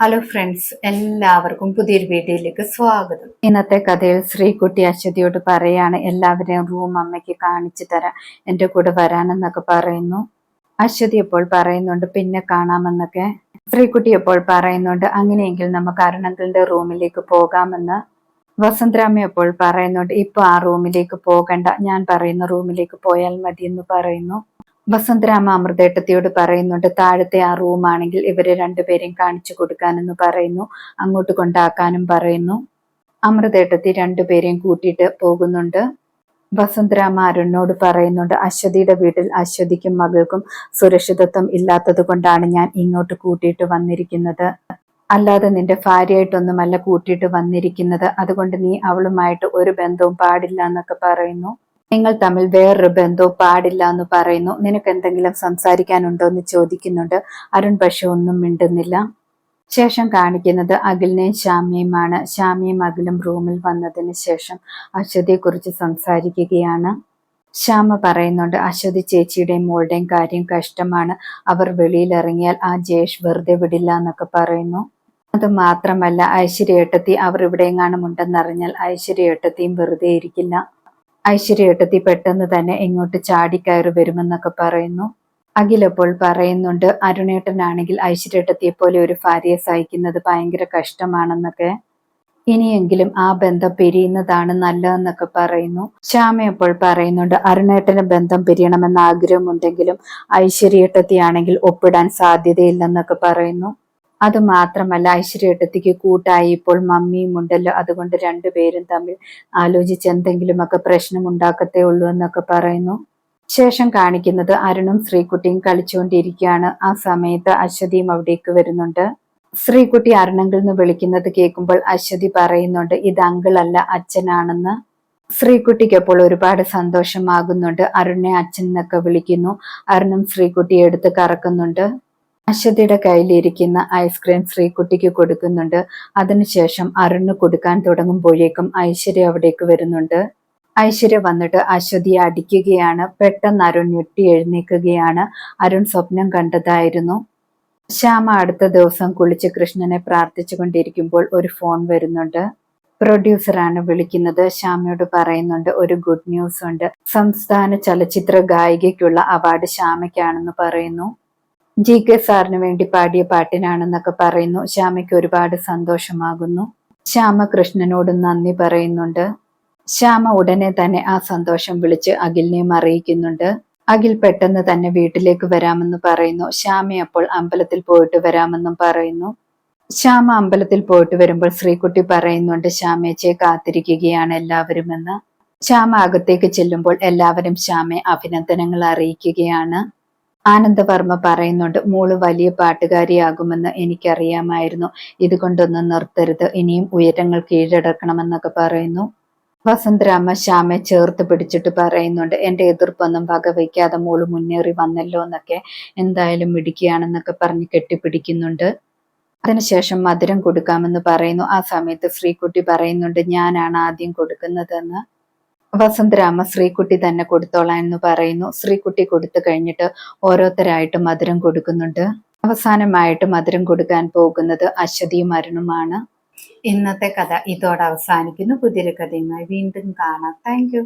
Hello friends എല്ലാവർക്കും പുതിയൊരു വീഡിയോയിലേക്ക് സ്വാഗതം. ഇന്നത്തെ കഥയിൽ ശ്രീകുട്ടി അശ്വതിയോട് പറയാണ് എല്ലാവരെയും റൂം അമ്മയ്ക്ക് കാണിച്ചു തരാം എന്റെ കൂടെ വരാനെന്നൊക്കെ പറയുന്നു. അശ്വതി എപ്പോൾ പറയുന്നുണ്ട് പിന്നെ കാണാമെന്നൊക്കെ. ശ്രീകുട്ടി എപ്പോൾ പറയുന്നുണ്ട് അങ്ങനെയെങ്കിൽ നമുക്ക് അരുണങ്കലിന്റെ റൂമിലേക്ക് പോകാമെന്ന്. വസന്തരാമ എപ്പോൾ പറയുന്നുണ്ട് ഇപ്പൊ ആ റൂമിലേക്ക് പോകണ്ട ഞാൻ പറയുന്ന റൂമിലേക്ക് പോയാൽ മതി എന്ന് പറയുന്നു. വസന്തരാമ അമൃതേട്ടത്തിയോട് പറയുന്നുണ്ട് താഴത്തെ ആ റൂമാണെങ്കിൽ ഇവരെ രണ്ടുപേരെയും കാണിച്ചു കൊടുക്കാനെന്ന് പറയുന്നു അങ്ങോട്ട് കൊണ്ടാക്കാനും പറയുന്നു. അമൃതേട്ടത്തി രണ്ടുപേരെയും കൂട്ടിയിട്ട് പോകുന്നുണ്ട്. വസന്തരാമ അരുണിനോട് പറയുന്നുണ്ട് അശ്വതിയുടെ വീട്ടിൽ അശ്വതിക്കും മകൾക്കും സുരക്ഷിതത്വം ഇല്ലാത്തത് കൊണ്ടാണ് ഞാൻ ഇങ്ങോട്ട് കൂട്ടിയിട്ട് വന്നിരിക്കുന്നത്. അല്ലാതെ നിന്റെ ഭാര്യയായിട്ടൊന്നുമല്ല കൂട്ടിയിട്ട് വന്നിരിക്കുന്നത്. അതുകൊണ്ട് നീ അവളുമായിട്ട് ഒരു ബന്ധവും പാടില്ല എന്നൊക്കെ പറയുന്നു. നിങ്ങൾ തമ്മിൽ വേറൊരു ബന്ധവും പാടില്ല എന്ന് പറയുന്നു. നിനക്ക് എന്തെങ്കിലും സംസാരിക്കാനുണ്ടോ എന്ന് ചോദിക്കുന്നുണ്ട്. അരുൺ പക്ഷെ ഒന്നും മിണ്ടുന്നില്ല. ശേഷം കാണിക്കുന്നത് അഖിലിനെയും ശ്യാമിയുമാണ് ശ്യാമിയും അഖിലും റൂമിൽ വന്നതിന് ശേഷം കുറിച്ച് സംസാരിക്കുകയാണ്. ശ്യാമ പറയുന്നുണ്ട് അശ്വതി ചേച്ചിയുടെയും മോളുടെയും കാര്യം കഷ്ടമാണ്. അവർ വെളിയിലിറങ്ങിയാൽ ആ ജയേഷ് വെറുതെ വിടില്ല എന്നൊക്കെ പറയുന്നു. അത് മാത്രമല്ല ഐശ്വര്യ ഏട്ടത്തി അവർ ഇവിടെയെങ്ങാനും ഉണ്ടെന്നറിഞ്ഞാൽ ഐശ്വര്യേട്ടത്തിയും വെറുതെ ഇരിക്കില്ല. ഐശ്വര്യേട്ടത്തി പെട്ടെന്ന് തന്നെ ഇങ്ങോട്ട് ചാടിക്കയറി വരുമെന്നൊക്കെ പറയുന്നു. അഖിലപ്പോൾ പറയുന്നുണ്ട് അരുണേട്ടനാണെങ്കിൽ ഐശ്വര്യേട്ടത്തിയെ പോലെ ഒരു ഭാര്യയെ സഹിക്കുന്നത് ഭയങ്കര കഷ്ടമാണെന്നൊക്കെ. ഇനിയെങ്കിലും ആ ബന്ധം പിരിയുന്നതാണ് നല്ലതെന്നൊക്കെ പറയുന്നു. ശ്യാമ അപ്പോൾ പറയുന്നുണ്ട് അരുണേട്ടന് ബന്ധം പിരിയണമെന്ന ആഗ്രഹമുണ്ടെങ്കിലും ഐശ്വര്യേട്ടത്തിയാണെങ്കിൽ ഒപ്പിടാൻ സാധ്യതയില്ലെന്നൊക്കെ പറയുന്നു. അത് മാത്രമല്ല ഐശ്വര്യേട്ടത്തിക്ക് കൂട്ടായി ഇപ്പോൾ മമ്മിയും ഉണ്ടല്ലോ. അതുകൊണ്ട് രണ്ടുപേരും തമ്മിൽ ആലോചിച്ച് എന്തെങ്കിലുമൊക്കെ പ്രശ്നം ഉണ്ടാക്കത്തേ ഉള്ളൂ എന്നൊക്കെ പറയുന്നു. ശേഷം കാണിക്കുന്നത് അരുണും ശ്രീകുട്ടിയും കളിച്ചുകൊണ്ടിരിക്കുകയാണ്. ആ സമയത്ത് അശ്വതിയും അവിടേക്ക് വരുന്നുണ്ട്. ശ്രീകുട്ടി അരുണങ്കിൽ നിന്ന് വിളിക്കുന്നത് കേൾക്കുമ്പോൾ അശ്വതി പറയുന്നുണ്ട് ഇത് അങ്കിൾ അല്ല അച്ഛനാണെന്ന്. ശ്രീകുട്ടിക്ക് അപ്പോൾ ഒരുപാട് സന്തോഷമാകുന്നുണ്ട്. അരുണിനെ അച്ഛൻ എന്നൊക്കെ വിളിക്കുന്നു. അരുണും ശ്രീകുട്ടിയെ എടുത്ത് കറക്കുന്നുണ്ട്. അശ്വതിയുടെ കയ്യിലിരിക്കുന്ന ഐസ്ക്രീം ശ്രീകുട്ടിക്ക് കൊടുക്കുന്നുണ്ട്. അതിനുശേഷം അരുണ് കൊടുക്കാൻ തുടങ്ങുമ്പോഴേക്കും ഐശ്വര്യ അവിടേക്ക് വരുന്നുണ്ട്. ഐശ്വര്യ വന്നിട്ട് അശ്വതിയെ അടിക്കുകയാണ്. പെട്ടെന്ന് അരുൺ ഞെട്ടി എഴുന്നേൽക്കുകയാണ്. അരുൺ സ്വപ്നം കണ്ടതായിരുന്നു. ശ്യാമ അടുത്ത ദിവസം കുളിച്ച് കൃഷ്ണനെ പ്രാർത്ഥിച്ചു കൊണ്ടിരിക്കുമ്പോൾ ഒരു ഫോൺ വരുന്നുണ്ട്. പ്രൊഡ്യൂസറാണ് വിളിക്കുന്നത്. ശ്യാമയോട് പറയുന്നുണ്ട് ഒരു ഗുഡ് ന്യൂസ് ഉണ്ട്. സംസ്ഥാന ചലച്ചിത്ര ഗായികയ്ക്കുള്ള അവാർഡ് ശ്യാമയ്ക്കാണെന്ന് പറയുന്നു. ജി കെ സാറിന് വേണ്ടി പാടിയ പാട്ടിനാണെന്നൊക്കെ പറയുന്നു. ശ്യാമയ്ക്ക് ഒരുപാട് സന്തോഷമാകുന്നു. ശ്യാമ കൃഷ്ണനോട് നന്ദി പറയുന്നുണ്ട്. ശ്യാമ ഉടനെ തന്നെ ആ സന്തോഷം വിളിച്ച് അഖിലിനെയും അറിയിക്കുന്നുണ്ട്. അഖിൽ പെട്ടെന്ന് തന്നെ വീട്ടിലേക്ക് വരാമെന്ന് പറയുന്നു. ശ്യാമ അപ്പോൾ അമ്പലത്തിൽ പോയിട്ട് വരാമെന്നും പറയുന്നു. ശ്യാമ അമ്പലത്തിൽ പോയിട്ട് വരുമ്പോൾ ശ്രീകുട്ടി പറയുന്നുണ്ട് ശ്യാമേച്ചയെ കാത്തിരിക്കുകയാണ് എല്ലാവരും എന്ന് ശ്യാമ അകത്തേക്ക് ചെല്ലുമ്പോൾ എല്ലാവരും ശ്യാമയെ അഭിനന്ദനങ്ങൾ അറിയിക്കുകയാണ്. ആനന്ദവർമ്മ പറയുന്നുണ്ട് മോൾ വലിയ പാട്ടുകാരിയാകുമെന്ന് എനിക്കറിയാമായിരുന്നു. ഇതുകൊണ്ടൊന്നും നിർത്തരുത്. ഇനിയും ഉയരങ്ങൾ കീഴടക്കണമെന്നൊക്കെ പറയുന്നു. വസന്തരാമ ശ്യാമെ ചേർത്ത് പിടിച്ചിട്ട് പറയുന്നുണ്ട് എന്റെ എതിർപ്പൊന്നും വകവയ്ക്കാതെ മോൾ മുന്നേറി വന്നല്ലോ എന്നൊക്കെ. എന്തായാലും മിടിക്കുകയാണെന്നൊക്കെ പറഞ്ഞ് കെട്ടിപ്പിടിക്കുന്നുണ്ട്. അതിനുശേഷം മധുരം കൊടുക്കാമെന്ന് പറയുന്നു. ആ സമയത്ത് ശ്രീകുട്ടി പറയുന്നുണ്ട് ഞാനാണ് ആദ്യം കൊടുക്കുന്നതെന്ന്. വസന്തരാമ ശ്രീകുട്ടി തന്നെ കൊടുത്തോളാം എന്ന് പറയുന്നു. ശ്രീകുട്ടി കൊടുത്തു കഴിഞ്ഞിട്ട് ഓരോരുത്തരായിട്ട് മധുരം കൊടുക്കുന്നുണ്ട്. അവസാനമായിട്ട് മധുരം കൊടുക്കാൻ പോകുന്നത് അശ്വതിയും അരുണുമാണ്. ഇന്നത്തെ കഥ ഇതോടെ അവസാനിക്കുന്നു. പുതിയൊരു കഥയുമായി വീണ്ടും കാണാം. താങ്ക്